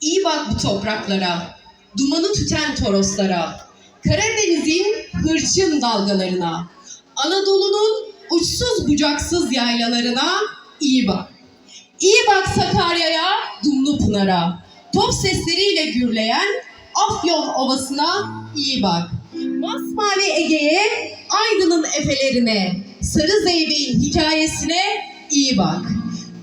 İyi bak bu topraklara, dumanı tüten Toroslara, Karadeniz'in hırçın dalgalarına, Anadolu'nun uçsuz bucaksız yaylalarına iyi bak. İyi bak Sakarya'ya, Dumlu Pınar'a, top sesleriyle gürleyen Afyon Ovası'na iyi bak. Masmavi Ege'ye, Aydın'ın efelerine, Sarı Zeybek'in hikayesine iyi bak.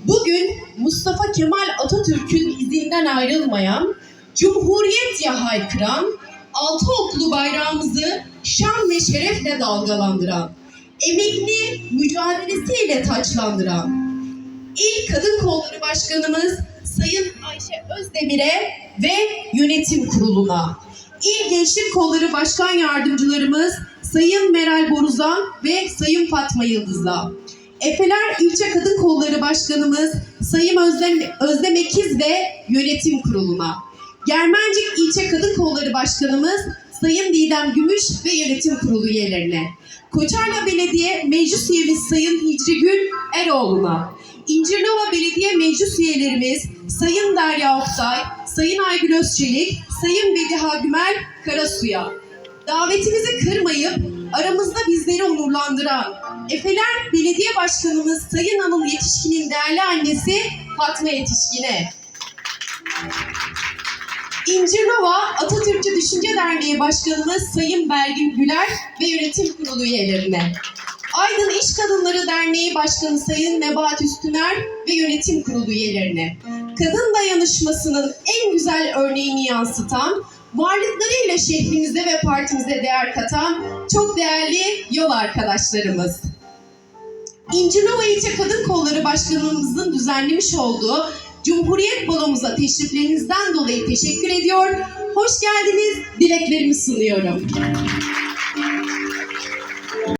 Bugün Mustafa Kemal Atatürk'ün izinden ayrılmayan, Cumhuriyet ya haykıran, altı oklu bayrağımızı şan ve şerefle dalgalandıran, emekli mücadelesiyle taçlandıran, İl Kadın Kolları Başkanımız Sayın Ayşe Özdemir'e ve yönetim kuruluna, İl Gençlik Kolları Başkan Yardımcılarımız Sayın Meral Boruzan ve Sayın Fatma Yıldız'a, Efeler İlçe Kadın Kolları Başkanımız Sayın Özlem, Özlem Ekiz ve yönetim kuruluna, Germencik İlçe Kadın Kolları Başkanımız Sayın Didem Gümüş ve yönetim kurulu üyelerine, Koçarla Belediye Meclis Üyemiz Sayın Hicri Gül Eroğlu'na, İncirnova Belediye Meclis Üyelerimiz Sayın Derya Oktay, Sayın Aygül Özçelik, Sayın Bediha Gümer Karasu'ya, davetimizi kırmayıp aramızda bizleri onurlandıran Efeler Belediye Başkanımız Sayın Anıl Yetişkin'in değerli annesi Fatma Yetişkin'e, İncirnova Atatürkçü Düşünce Derneği Başkanımız Sayın Belgin Güler ve yönetim kurulu üyelerine. Aydın İş Kadınları Derneği Başkanı Sayın Nebahat Üstüner ve yönetim kurulu üyelerine. Kadın dayanışmasının en güzel örneğini yansıtan, varlıklarıyla şehrimize ve partimize değer katan çok değerli yol arkadaşlarımız. İncirnova İlçe Kadın Kolları Başkanımızın düzenlemiş olduğu Cumhuriyet balomuza teşriflerinizden dolayı teşekkür ediyor. Hoş geldiniz, dileklerimi sunuyorum.